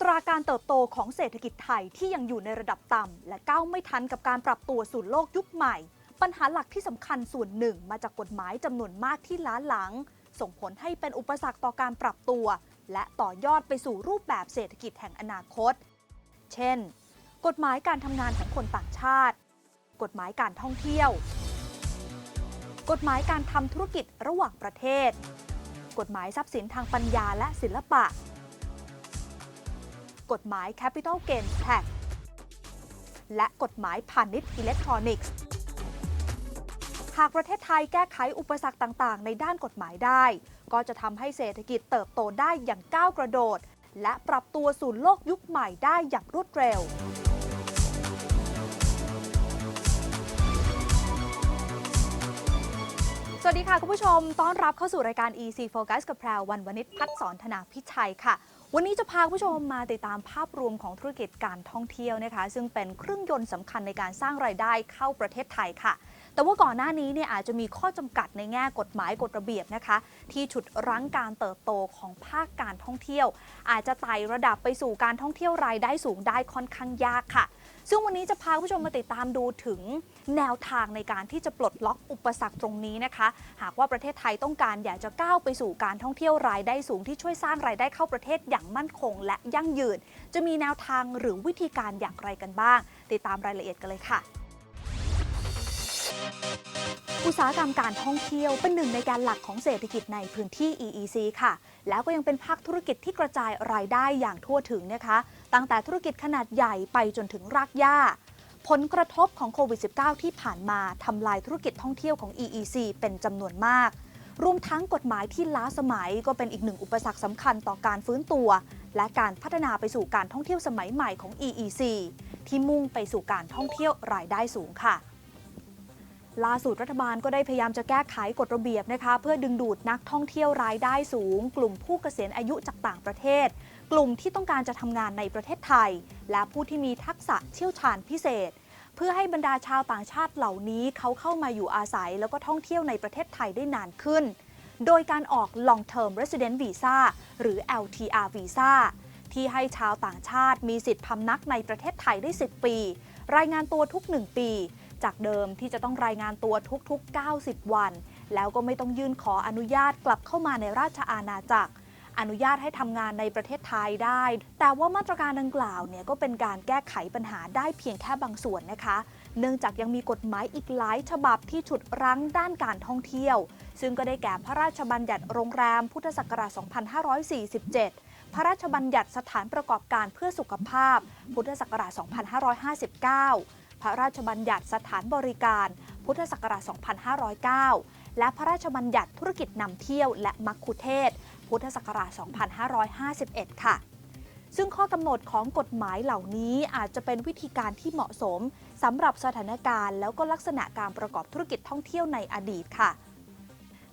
ตราการเติบโตของเศรษฐกิจไทยที่ยังอยู่ในระดับต่ำ และก้าวไม่ทันกับการปรับตัวสู่โลกยุคใหม่ ปัญหาหลักที่สำคัญส่วนหนึ่งมาจากกฎหมายจำนวนมากที่ล้าหลัง ส่งผลให้เป็นอุปสรรคต่อการปรับตัว และต่อยอดไปสู่รูปแบบเศรษฐกิจแห่งอนาคต เช่น กฎหมายการทำงานของคนต่างชาติ กฎหมายการท่องเที่ยว กฎหมายการทำธุรกิจระหว่างประเทศ กฎหมายทรัพย์สินทางปัญญาและศิลปะ กฎหมาย Capital Gains Tax และกฎหมายพาณิชย์อิเล็กทรอนิกส์ หากประเทศไทยแก้ไขอุปสรรคต่างๆ ในด้านกฎหมายได้ ก็จะทำให้เศรษฐกิจเติบโตได้อย่างก้าวกระโดด และปรับตัวสู่โลกยุคใหม่ได้อย่างรวดเร็ว วัสดีค่ะคุณผู้ชม ต้อนรับเข้าสู่รายการ EC Focus กับแพรววันวนิชพัฒสอนธนาพิชัยค่ะ วันนี้จะพาคุณผู้ชมมาติดตามภาพรวมของธุรกิจการท่องเที่ยวนะคะ ซึ่งเป็นเครื่องยนต์สำคัญในการสร้างรายได้เข้าประเทศไทยค่ะ แต่ว่าก่อนหน้านี้เนี่ยอาจจะมีข้อจำกัดในแง่กฎหมายกฎระเบียบนะคะ ที่ฉุดรั้งการเติบโตของภาคการท่องเที่ยว อาจจะไต่ระดับไปสู่การท่องเที่ยวรายได้สูงได้ค่อนข้างยากค่ะ ซึ่งวันนี้จะพาผู้ชมมาติดตามดูถึงแนวทางในการที่จะปลดล็อกอุปสรรคตรงนี้นะคะ หากว่าประเทศไทยต้องการอยากจะก้าวไปสู่การท่องเที่ยวรายได้สูงที่ช่วยสร้างรายได้เข้าประเทศอย่างมั่นคง และยั่งยืน จะมีแนวทางหรือวิธีการอย่างไรกันบ้าง ติดตามรายละเอียดกันเลยค่ะ อุตสาหกรรมการท่องเที่ยวเป็นหนึ่งในการหลักของเศรษฐกิจในพื้นที่ EEC ค่ะ แล้วก็ยังเป็นภาคธุรกิจที่กระจายรายได้อย่างทั่วถึงนะคะ ตั้งแต่ธุรกิจขนาดใหญ่ไปจนถึงรากหญ้า ผลกระทบของโควิด -19 ที่ผ่านมาทำลายธุรกิจท่องเที่ยวของ EEC เป็นจำนวนมาก รวมทั้งกฎหมายที่ล้าสมัยก็เป็นอีกหนึ่งอุปสรรคสำคัญต่อการฟื้นตัว และการพัฒนาไปสู่การท่องเที่ยวสมัยใหม่ของ EEC ที่มุ่งไปสู่การท่องเที่ยวรายได้สูงค่ะ ล่าสุดรัฐบาลก็ได้พยายามจะแก้ไขกฎระเบียบนะคะ เพื่อดึงดูดนักท่องเที่ยวรายได้สูง กลุ่มผู้เกษียณอายุจากต่างประเทศ กลุ่มที่ต้องการจะทำงานในประเทศไทย และผู้ที่มีทักษะเชี่ยวชาญพิเศษ เพื่อให้บรรดาชาวต่างชาติเหล่านี้เขาเข้ามาอยู่อาศัย แล้วก็ท่องเที่ยวในประเทศไทยได้นานขึ้น โดยการออก Long Term Resident Visa หรือ LTR Visa ที่ให้ชาวต่างชาติมีสิทธิพำนักในประเทศไทยได้ 10 ปี รายงานตัวทุก 1 ปี จากเดิมที่จะต้องรายงานตัวทุกๆ 90 วัน แล้วก็ไม่ต้องยื่นขออนุญาตกลับเข้ามาในราชอาณาจักร อนุญาตให้ทำงานในประเทศไทยได้ แต่ว่ามาตรการดังกล่าวเนี่ยก็เป็นการแก้ไขปัญหาได้เพียงแค่บางส่วนนะคะ เนื่องจากยังมีกฎหมายอีกหลายฉบับที่ฉุดรั้งด้านการท่องเที่ยว ซึ่งก็ได้แก่พระราชบัญญัติโรงแรมพุทธศักราช 2547พระราชบัญญัติสถานประกอบการเพื่อสุขภาพ พุทธศักราช 2559 พระราชบัญญัติสถานบริการ พุทธศักราช 2509 และพระราชบัญญัติธุรกิจนำเที่ยวและมัคคุเทศ พุทธศักราช 2551 ค่ะ ซึ่งข้อกำหนดของกฎหมายเหล่านี้อาจจะเป็นวิธีการที่เหมาะสมสำหรับสถานการณ์แล้วก็ลักษณะการประกอบธุรกิจท่องเที่ยวในอดีตค่ะ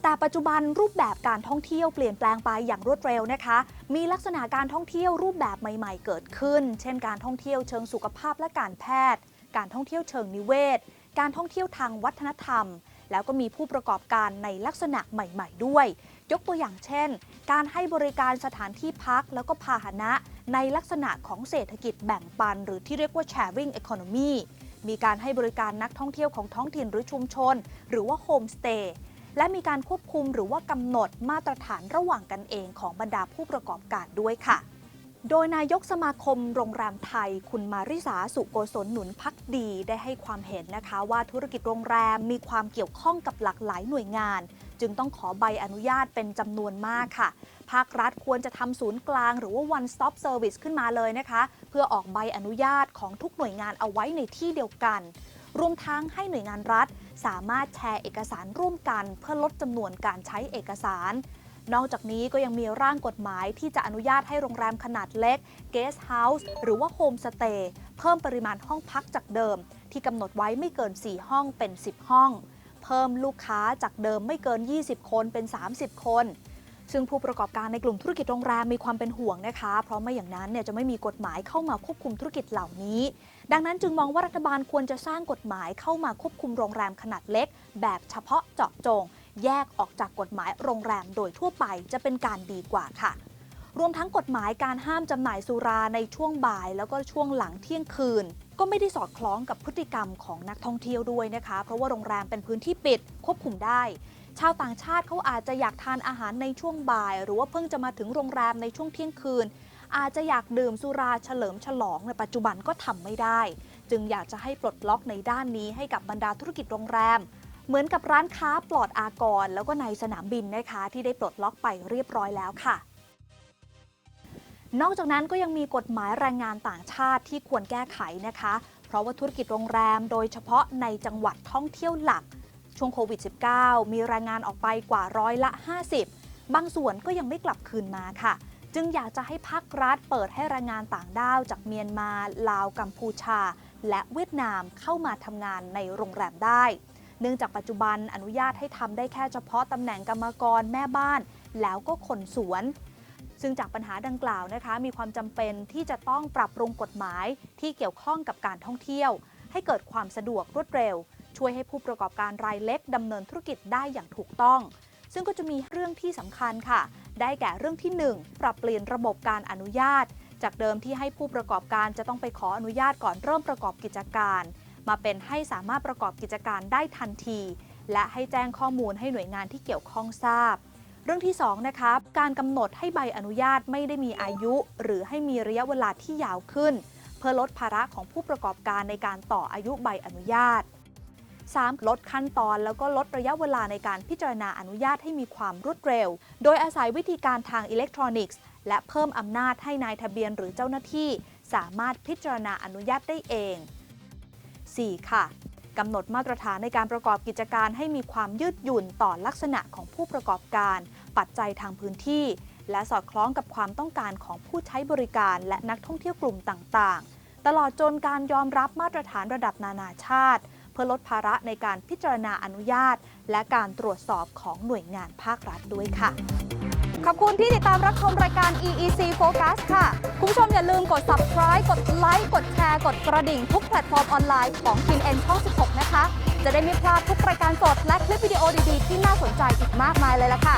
แต่ปัจจุบันรูปแบบการท่องเที่ยวเปลี่ยนแปลงไปอย่างรวดเร็วนะคะ มีลักษณะการท่องเที่ยวรูปแบบใหม่ ๆ เกิดขึ้น เช่นการท่องเที่ยวเชิงสุขภาพและการแพทย์ การท่องเที่ยวเชิงนิเวศ การท่องเที่ยวทางวัฒนธรรม แล้วก็มีผู้ประกอบการในลักษณะใหม่ ๆ ด้วย ยกตัวอย่างเช่น การให้บริการสถานที่พักแล้วก็พาหนะ ในลักษณะของเศรษฐกิจแบ่งปัน หรือที่เรียกว่า sharing economy มีการให้บริการนักท่องเที่ยวของท้องถิ่นหรือชุมชน หรือว่าโฮมสเตย์และมีการควบคุมหรือว่ากำหนดมาตรฐานระหว่างกันเองของบรรดาผู้ประกอบการด้วยค่ะ โดยนายกสมาคมโรงแรมไทย คุณมาริสาสุโกศลหนุนพักดีได้ให้ความเห็นนะคะ ว่าธุรกิจโรงแรมมีความเกี่ยวข้องกับหลากหลายหน่วยงาน จึงต้องขอใบอนุญาตเป็นจำนวนมากค่ะ ภาครัฐควรจะทำศูนย์กลางหรือว่า one stop service ขึ้นมาเลยนะคะ เพื่อออกใบอนุญาตของทุกหน่วยงานเอาไว้ในที่เดียวกัน รวมทั้งให้หน่วยงานรัฐ สามารถแชร์เอกสารร่วมกัน เพื่อลดจำนวนการใช้เอกสาร นอกจากนี้ก็ยังมีร่างกฎหมายที่จะอนุญาตให้โรงแรมขนาดเล็ก guest house หรือว่า home stay เพิ่มปริมาณห้องพักจากเดิม ที่กำหนดไว้ไม่เกิน 4 ห้องเป็น 10 ห้อง เพิ่มลูกค้าจากเดิมไม่เกิน 20 คนเป็น 30 คนซึ่งผู้ประกอบการในกลุ่มธุรกิจโรงแรมมีความเป็นห่วงนะคะ เพราะไม่อย่างนั้นเนี่ยจะไม่มีกฎหมายเข้ามาควบคุมธุรกิจเหล่านี้ ดังนั้นจึงมองว่ารัฐบาลควรจะสร้างกฎหมายเข้ามาควบคุมโรงแรมขนาดเล็ก แบบเฉพาะเจาะจง แยกออกจากกฎหมายโรงแรมโดยทั่วไปจะเป็นการดีกว่าค่ะ รวมทั้งกฎหมายการห้ามจำหน่ายสุราในช่วงบ่าย แล้วก็ช่วงหลังเที่ยงคืน ก็ไม่ได้สอดคล้องกับพฤติกรรมของนักท่องเที่ยวด้วยนะคะ เพราะว่าโรงแรมเป็นพื้นที่ปิดควบคุมได้ชาวต่างชาติเขาอาจจะอยากทานอาหารในช่วงบ่าย หรือว่าเพิ่งจะมาถึงโรงแรมในช่วงเที่ยงคืน อาจจะอยากดื่มสุราเฉลิมฉลองในปัจจุบันก็ทำไม่ได้ จึงอยากจะให้ปลดล็อกในด้านนี้ให้กับบรรดาธุรกิจโรงแรม เหมือนกับร้านค้าปลอดอากร แล้วก็ในสนามบินนะคะ ที่ได้ปลดล็อกไปเรียบร้อยแล้วค่ะ นอกจากนั้นก็ยังมีกฎหมายแรงงานต่างชาติที่ควรแก้ไขนะคะ เพราะว่าธุรกิจโรงแรม โดยเฉพาะในจังหวัดท่องเที่ยวหลัก ช่วงโควิด -19 มีแรงงานออกไปกว่าร้อยละ 50 บางส่วนก็ยังไม่กลับคืนมาค่ะจึงอยากจะให้ภาครัฐเปิดให้แรงงานต่างด้าวจากเมียนมา ลาว กัมพูชา และเวียดนามเข้ามาทำงานในโรงแรมได้ เนื่องจากปัจจุบันอนุญาตให้ทำได้แค่เฉพาะตำแหน่งกรรมกรแม่บ้าน แล้วก็คนสวน ซึ่งจากปัญหาดังกล่าวนะคะ มีความจำเป็นที่จะต้องปรับปรุงกฎหมายที่เกี่ยวข้องกับการท่องเที่ยว ให้เกิดความสะดวกรวดเร็ว ช่วยให้ผู้ประกอบการรายเล็กดำเนินธุรกิจได้อย่างถูกต้อง ซึ่งก็จะมีเรื่องที่สำคัญค่ะ ได้แก่เรื่องที่ 1 ปรับเปลี่ยนระบบการอนุญาต จากเดิมที่ให้ผู้ประกอบการจะต้องไปขออนุญาตก่อนเริ่มประกอบกิจการ มาเป็นให้สามารถประกอบกิจการได้ทันที และให้แจ้งข้อมูลให้หน่วยงานที่เกี่ยวข้องทราบ เรื่องที่2นะคะการกำหนดให้ใบอนุญาตไม่ได้มีอายุ หรือให้มีระยะเวลาที่ยาวขึ้น เพื่อลดภาระของผู้ประกอบการในการต่ออายุใบอนุญาต 3. ลดขั้นตอนแล้วก็ลดระยะเวลาในการพิจารณาอนุญาตให้มีความรวดเร็ว โดยอาศัยวิธีการทางอิเล็กทรอนิกส์ และเพิ่มอำนาจให้นายทะเบียนหรือเจ้าหน้าที่ สามารถพิจารณาอนุญาตได้เอง 4. ค่ะกำหนดมาตรฐานในการประกอบกิจการให้มีความยืดหยุ่นต่อลักษณะของผู้ประกอบการ ปัจจัยทางพื้นที่ และสอดคล้องกับความต้องการของผู้ใช้บริการ และนักท่องเที่ยวกลุ่มต่างๆ ตลอดจนการยอมรับมาตรฐานระดับนานาชาติ เพื่อลดภาระในการพิจารณาอนุญาต และการตรวจสอบของหน่วยงานภาครัฐด้วยค่ะ ขอบคุณที่ติดตามรับชมรายการ EEC Focus ค่ะ คุณผู้ชมอย่าลืมกด subscribe กดไลค์ กดแชร์ กดกระดิ่ง ทุกแพลตฟอร์มออนไลน์ของ TNN ช่อง 16 นะคะ จะได้ไม่พลาดทุกรายการสดและคลิปวิดีโอดีๆ ที่น่าสนใจอีกมากมายเลยล่ะค่ะ